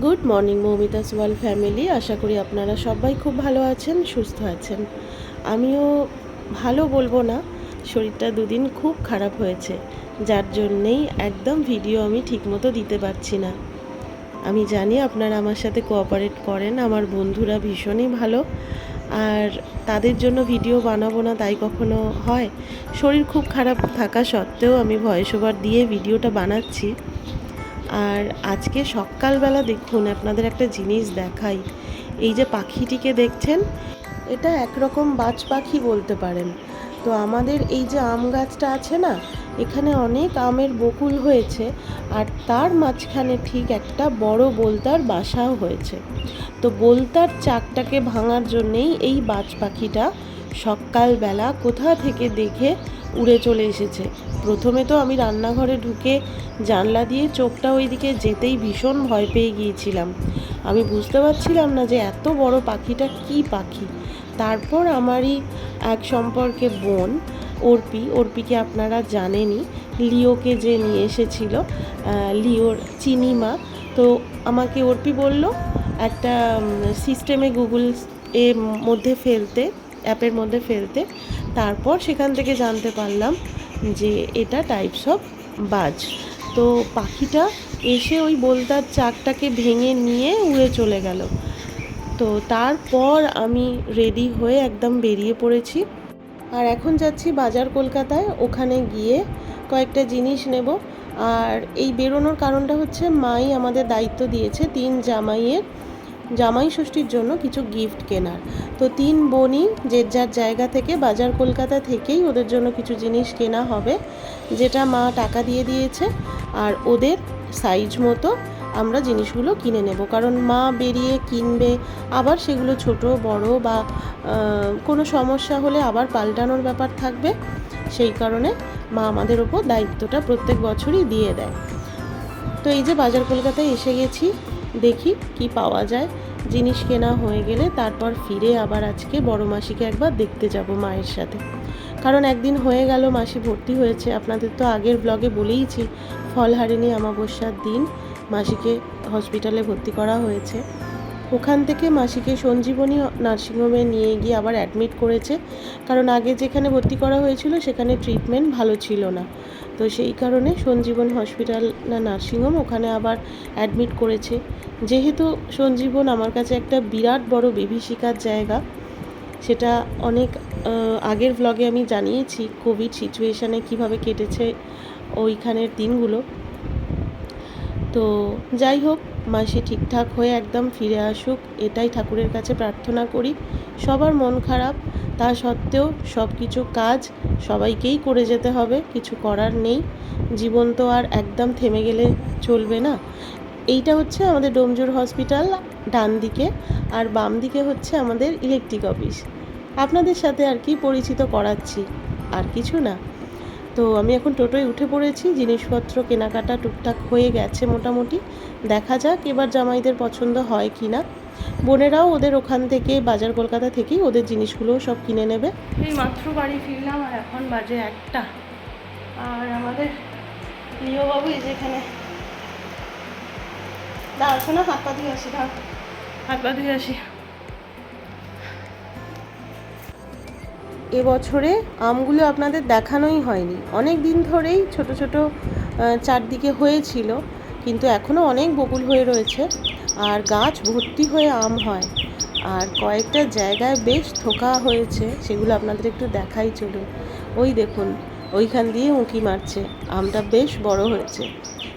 Good morning Moumita's wall family. আশা করি আপনারা সবাই খুব ভালো আছেন, সুস্থ আছেন। আমিও ভালো বলব না, শরীরটা দুদিন খুব খারাপ হয়েছে, যার জন্যেই একদম ভিডিও আমি ঠিকমতো দিতে পারছি না। আমি জানি আপনারা আমার সাথে কোঅপারেট করেন, আমার বন্ধুরা ভীষণই ভালো, আর তাদের জন্য ভিডিও বানাবো না তাই কখনো হয়। শরীর খুব খারাপ থাকা সত্ত্বেও আমি ভয়েস ওভার দিয়ে ভিডিওটা বানাচ্ছি। আর আজকে সকালবেলা দেখুন আপনাদের একটা জিনিস দেখাই। এই যে পাখিটিকে দেখছেন, এটা একরকম বাজ পাখি বলতে পারেন। তো আমাদের এই যে আম গাছটা আছে না, এখানে অনেক আমের বকুল হয়েছে আর তার মাঝখানে ঠিক একটা বড় বোলতার বাসাও হয়েছে। তো বোলতার চাকটাকে ভাঙার জন্যেই এই বাজ পাখিটা সকালবেলা কোথা থেকে দেখে উড়ে চলে এসেছে। প্রথমে তো আমি রান্নাঘরে ঢুকে জানলা দিয়ে চোখটা ওইদিকে যেতেই ভীষণ ভয় পেয়ে গিয়েছিলাম। আমি বুঝতে পারছিলাম না যে এত বড় পাখিটা কি পাখি। তারপর আমারই এক সম্পর্কে বোন, অর্পি, অর্পিকে আপনারা জানেনই, লিওকে যে নিয়ে এসেছিল লিওর চিনিমা তো আমাকে অর্পি বলল, একটা সিস্টেমে গুগল এর মধ্যে ফেলতে, অ্যাপের মধ্যে ফেলতে। তারপর সেখান থেকে জানতে পারলাম যে এটা টাইপস অফ বাজ। তো পাখিটা এসে ওই বোলতার চাকটাকে ভেঙে নিয়ে উড়ে চলে গেল। তো তারপর আমি রেডি হয়ে একদম বেরিয়ে পড়েছি। আর এখন যাচ্ছি বাজার কলকাতায়। ওখানে গিয়ে কয়েকটা জিনিস নেব। আর এই বেরোনোর কারণটা হচ্ছে মাই আমাদের দায়িত্ব দিয়েছে তিন জামাইয়ের। জামাই ষষ্ঠীর জন্য কিছু গিফট কেনার। তো তিন বোনই যে যার জায়গা থেকে, বাজার কলকাতা থেকেই ওদের জন্য কিছু জিনিস কেনা হবে, যেটা মা টাকা দিয়ে দিয়েছে। আর ওদের সাইজ মতো আমরা জিনিসগুলো কিনে নেব। কারণ মা বেরিয়ে কিনবে, আবার সেগুলো ছোট, বড় বা কোনো সমস্যা হলে আবার পাল্টানোর ব্যাপার থাকবে। সেই কারণে মা আমাদের ওপর দায়িত্বটা প্রত্যেক বছরই দিয়ে দেয়। তো এই যে বাজার কলকাতায় এসে গেছি দেখি কি পাওয়া যায়। জিনিস কেনা হয়ে গেলে তারপর ফিরে আবার আজকে বড় মাসিকে একবার দেখতে যাব মায়ের সাথে। কারণ একদিন হয়ে গেল, মাসি ভর্তি হয়েছে। আপনাদের তো আগের ব্লগে বলেইছি ফলহারিণী অমাবস্যার দিন। মাসিকে হসপিটালে ভর্তি করা হয়েছে। ওখান থেকে মাসিকে সঞ্জীবনী নার্সিংহোমে নিয়ে গিয়ে আবার অ্যাডমিট করেছে। কারণ আগে যেখানে ভর্তি করা হয়েছিল, সেখানে ট্রিটমেন্ট ভালো ছিল না। তো সেই কারণে সঞ্জীবন হসপিটাল না নার্সিংহোম ওখানে আবার অ্যাডমিট করেছে। যেহেতু সঞ্জীবন আমার কাছে একটা বিরাট বড় বিভীষিকার জায়গা, সেটা অনেক আগের ব্লগে আমি জানিয়েছি কোভিড সিচুয়েশানে কীভাবে কেটেছে ওইখানের দিনগুলো। তো যাই হোক মাসি ঠিকঠাক হয়ে একদম ফিরে আসুক, এটাই ঠাকুরের কাছে প্রার্থনা করি। সবার মন খারাপ তা সত্ত্বেও সব কিছু কাজ সবাইকেই করে যেতে হবে, কিছু করার নেই। জীবন তো আর একদম থেমে গেলে চলবে না। এইটা হচ্ছে আমাদের ডোমজুর হসপিটাল, ডান দিকে। আর বাম দিকে হচ্ছে আমাদের ইলেকট্রিক অফিস। আপনাদের সাথে আর কি পরিচিত করাচ্ছি, আর কিছু না। তো আমি এখন টোটোয় উঠে পড়েছি, জিনিসপত্র কেনাকাটা টুকটাক হয়ে গেছে মোটামুটি। দেখা যাক এবার জামাইদের পছন্দ হয় কি না বোনেরাও ওদের ওখান থেকে বাজার কলকাতা থেকেই ওদের জিনিসগুলো সব কিনে নেবে। এই মাত্র বাড়ি ফিরলাম আর এখন বাজে একটা। আর আমাদের লিওবাবু এই যেখানে দাঁড়াচ্ছে না হাত পা ধুয়ে আসি দাঁড় হাত পা ধুয়ে আসি। এবছরে আমগুলো আপনাদের দেখানোই হয়নি। অনেক দিন ধরেই ছোট ছোট চারদিকে হয়েছিল কিন্তু এখনও অনেক বকুল হয়ে রয়েছে। আর গাছ ভর্তি হয়ে আম হয়। আর কয়েকটা জায়গায় বেশ থোকা হয়েছে, সেগুলো আপনাদের একটু দেখাই চলুন। ওই দেখুন, ওইখান দিয়ে উঁকি মারছে। আমটা বেশ বড় হয়েছে।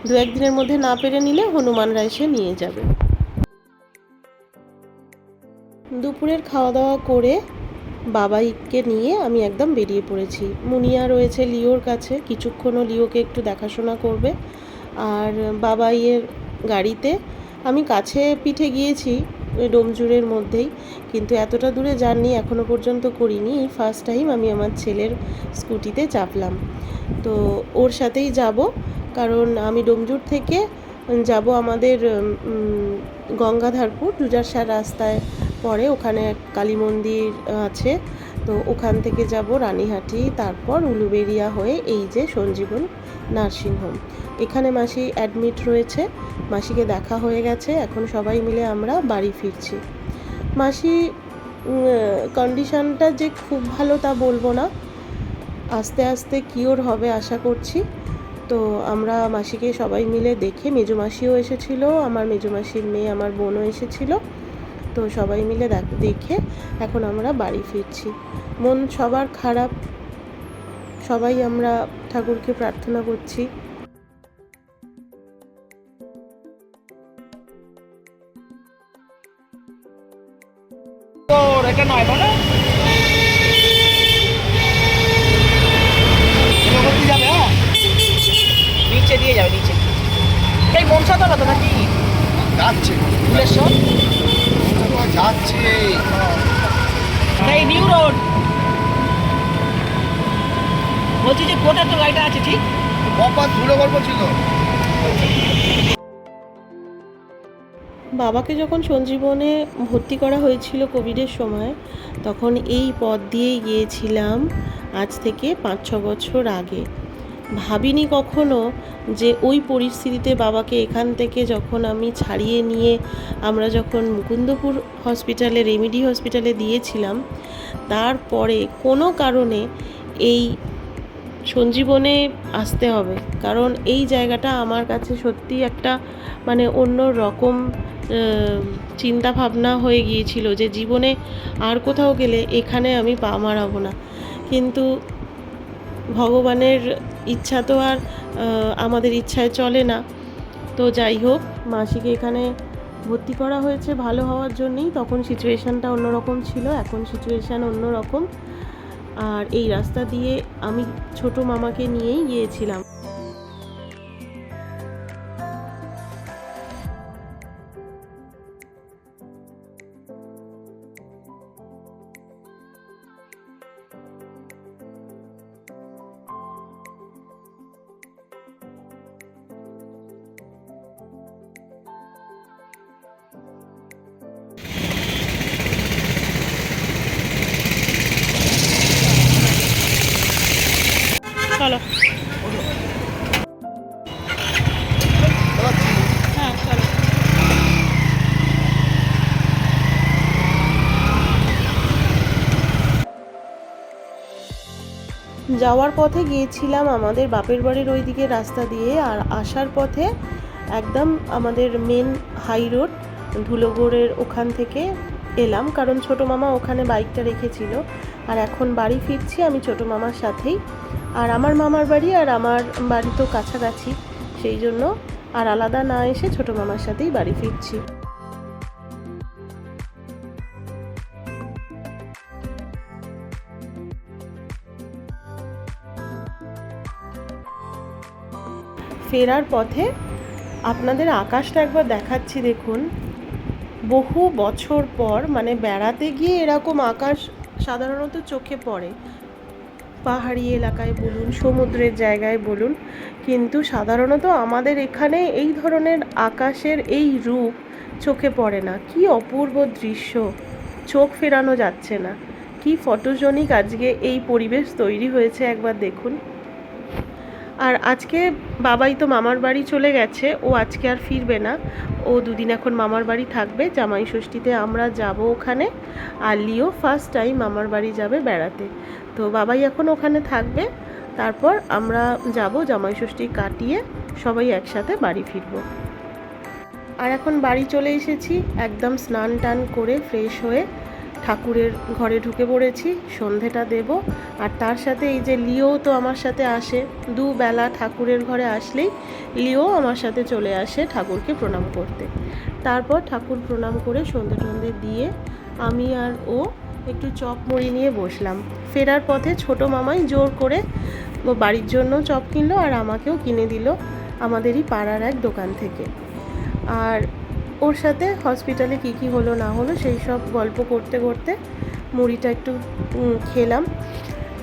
দু একদিনের মধ্যে না পেরে নিলে হনুমানরা এসে নিয়ে যাবে। দুপুরের খাওয়া দাওয়া করে বাবাইকে নিয়ে আমি একদম বেরিয়ে পড়েছি। মুনিয়া রয়েছে লিওর কাছে, কিছুক্ষণও লিওকে একটু দেখাশোনা করবে। আর বাবাইয়ের গাড়িতে আমি কাছে পিঠে গিয়েছি ওই ডোমজুরের মধ্যেই, কিন্তু এতটা দূরে জার্নি এখনও পর্যন্ত করিনি। ফার্স্ট টাইম আমি আমার ছেলের স্কুটিতে চাপলাম। তো ওর সাথেই যাব, কারণ আমি ডোমজুর থেকে যাব আমাদের গঙ্গাধারপুর জুজারসার রাস্তায় পরে ওখানে কালী মন্দির আছে। তো ওখান থেকে যাব রানীহাটি, তারপর উলুবেরিয়া হয়ে এই যে সঞ্জীবন নার্সিংহোম। এখানে মাসি অ্যাডমিট রয়েছে, মাসিকে দেখা হয়ে গেছে, এখন সবাই মিলে আমরা বাড়ি ফিরছি। মাসি কন্ডিশনটা যে খুব ভালো তা বলব না। আস্তে আস্তে কিওর হবে আশা করছি। তো আমরা মাসিকে সবাই মিলে দেখে মেজো মাসিও এসেছিল, আমার মেজো মাসির মেয়ে, আমার বোনও এসেছিল। তো সবাই মিলে দেখে এখন আমরা বাড়ি ফিরছি। মন সবার খারাপ। সবাই আমরা ঠাকুরকে প্রার্থনা করছি। তোর এটা নয় বলো যাবে হ্যাঁ? নিচে দিয়ে যাবে নিচে এই মনসা তো না তো নাকি? যাচ্ছে। ফুলেশ্বর? যাচ্ছে। এই নিউ রোড। বলছি যে কোথায় তো গাড়িটা আছে ঠিক? ধুলো গল্প ছিল। বাবাকে যখন সঞ্জীবনে ভর্তি করা হয়েছিল কোভিডের সময় তখন এই পথ দিয়েই গিয়েছিলাম আজ থেকে পাঁচ ছ বছর আগে। ভাবিনি কখনো যে ওই পরিস্থিতিতে বাবাকে এখান থেকে যখন আমি ছাড়িয়ে নিয়ে আমরা যখন মুকুন্দপুর হসপিটালে রেমিডি হসপিটালে দিয়েছিলাম তারপরে কোনো কারণে এই সঞ্জীবনে আসতে হবে। কারণ এই জায়গাটা আমার কাছে সত্যি একটা মানে অন্য রকম চিন্তা ভাবনা হয়ে গিয়েছিল যে জীবনে আর কোথাও গেলে এখানে আমি পা মারাবো না। কিন্তু ভগবানের ইচ্ছা তো আর আমাদের ইচ্ছায় চলে না। তো যাই হোক, মাসিকে এখানে ভর্তি করা হয়েছে ভালো হওয়ার জন্যই। তখন সিচুয়েশানটা অন্যরকম ছিল, এখন সিচুয়েশান অন্যরকম। আর এই রাস্তা দিয়ে আমি ছোট মামাকে নিয়েই গিয়েছিলাম। যাওয়ার পথে গিয়েছিলাম আমাদের বাপের বাড়ির ওই দিকে রাস্তা দিয়ে আর আসার পথে একদম আমাদের মেন হাই রোড ধুলোগড়ের ওখান থেকে এলাম। কারণ ছোট মামা ওখানে বাইকটা রেখেছিল। আর এখন বাড়ি ফিরছি, আমি ছোট মামার সাথেই। আর আমার মামার বাড়ি আর আমার বাড়ি তো কাছাকাছি, সেই জন্য আর আলাদা না এসে ছোট মামার সাথেই বাড়ি ফিরছি। ফেরার পথে আপনাদের আকাশটা একবার দেখাচ্ছি, দেখুন। বহু বছর পর মানে বেড়াতে গিয়ে এরকম আকাশ সাধারণত চোখে পড়ে। পাহাড়ি এলাকায় বলুন, সমুদ্রের জায়গায় বলুন, কিন্তু সাধারণত আমাদের এখানে এই ধরনের আকাশের এই রূপ চোখে পড়ে না। কি অপূর্ব দৃশ্য! চোখ ফেরানো যাচ্ছে না। কি ফটোজনিক আজকে এই পরিবেশ তৈরি হয়েছে একবার দেখুন। আর আজকে বাবাই তো মামার বাড়ি চলে গেছে, ও আজকে আর ফিরবে না। ও দুদিন এখন মামার বাড়ি থাকবে, জামাই ষষ্ঠীতে আমরা যাব ওখানে আর লিও ফার্স্ট টাইম মামার বাড়ি যাবে বেড়াতে। তো বাবাই এখন ওখানে থাকবে, তারপর আমরা যাব জামাই ষষ্ঠী কাটিয়ে সবাই একসাথে বাড়ি ফিরবো। আর এখন বাড়ি চলে এসেছি, একদম স্নান টান করে ফ্রেশ হয়ে ঠাকুরের ঘরে ঢুকে পড়েছি, সন্ধেটা দেব। আর তার সাথে এই যে লিও তো আমার সাথে আসে, দুবেলা ঠাকুরের ঘরে আসলেই লিও আমার সাথে চলে আসে ঠাকুরকে প্রণাম করতে। তারপর ঠাকুর প্রণাম করে সন্ধে টন্ধে দিয়ে আমি আর ও একটু চপ মুড়ি নিয়ে বসলাম। ফেরার পথে ছোট মামাই জোর করে ও বাড়ির জন্য চপ কিনলো আর আমাকেও কিনে দিল, আমাদেরই পাড়ার এক দোকান থেকে। আর ওর সাথে হসপিটালে কী কী হলো, না হলো, সেই সব গল্প করতে করতে মুড়িটা একটু খেলাম।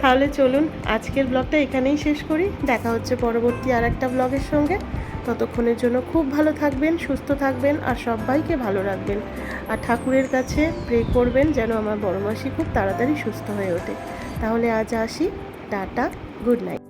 তাহলে চলুন আজকের ব্লগটা এখানেই শেষ করি। দেখা হচ্ছে পরবর্তী আর একটা ব্লগের সঙ্গে। ততক্ষণের জন্য খুব ভালো থাকবেন, সুস্থ থাকবেন, আর সবাইকে ভালো রাখবেন। আর ঠাকুরের কাছে প্রে করবেন যেন আমার বড় মাসি খুব তাড়াতাড়ি সুস্থ হয়ে ওঠে। তাহলে আজ আসি। Tata good night